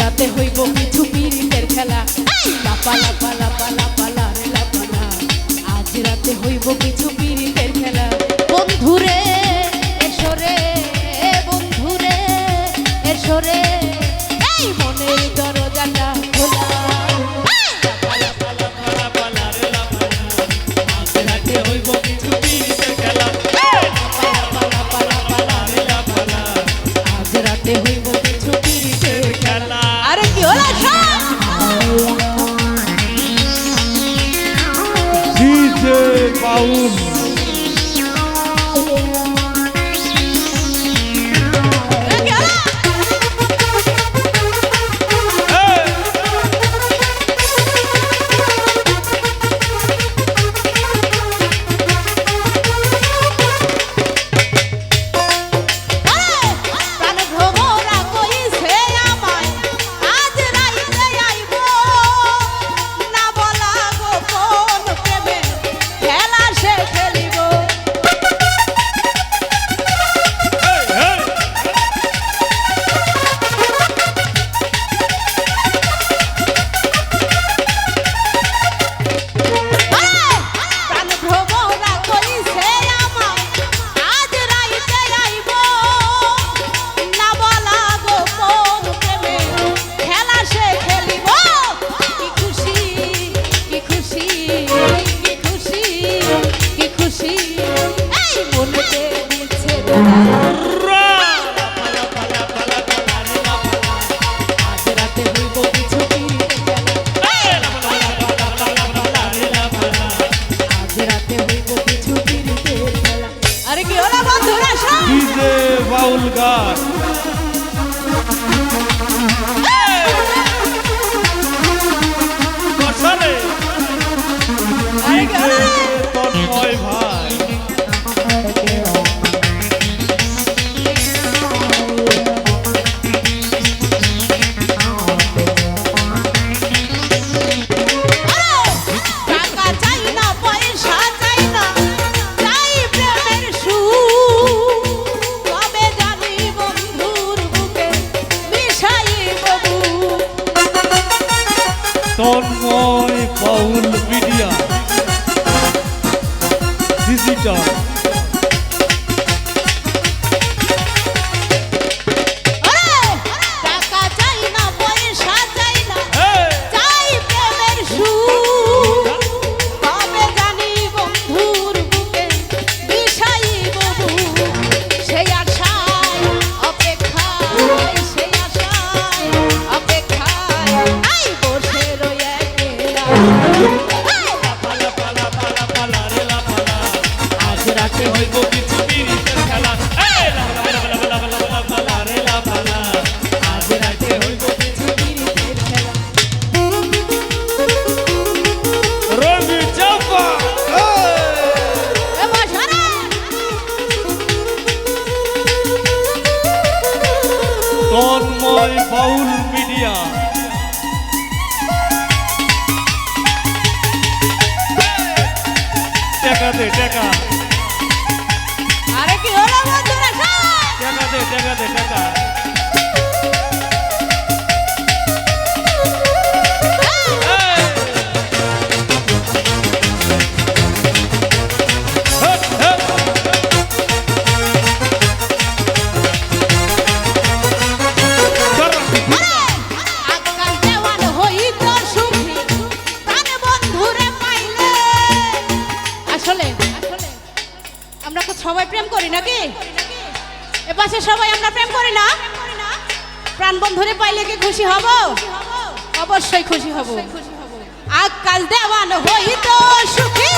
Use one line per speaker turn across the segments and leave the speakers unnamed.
রাতে হইব মিঠু পিরিতের খেলা। লাপা লাপা লাপা লাপা লারে লাপালা আজ রাতে হইব মিঠু পিরি Raul আরে কি ওরা বন্ধুরা সব?
ডিজে বাউল গান। তন্ময় বাউল মিডিয়া।
টেকা
দে টেকা
আরে কি
টেকা
প্রেম করি নাকি? এ পাশে সবাই আমরা প্রেম করি না? প্রাণ বন্ধুরে পাইলে কি খুশি হব? অবশ্যই খুশি হব। আজকাল দেওয়ান হইতো সুখী।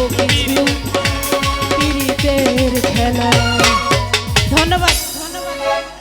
রাতে হইব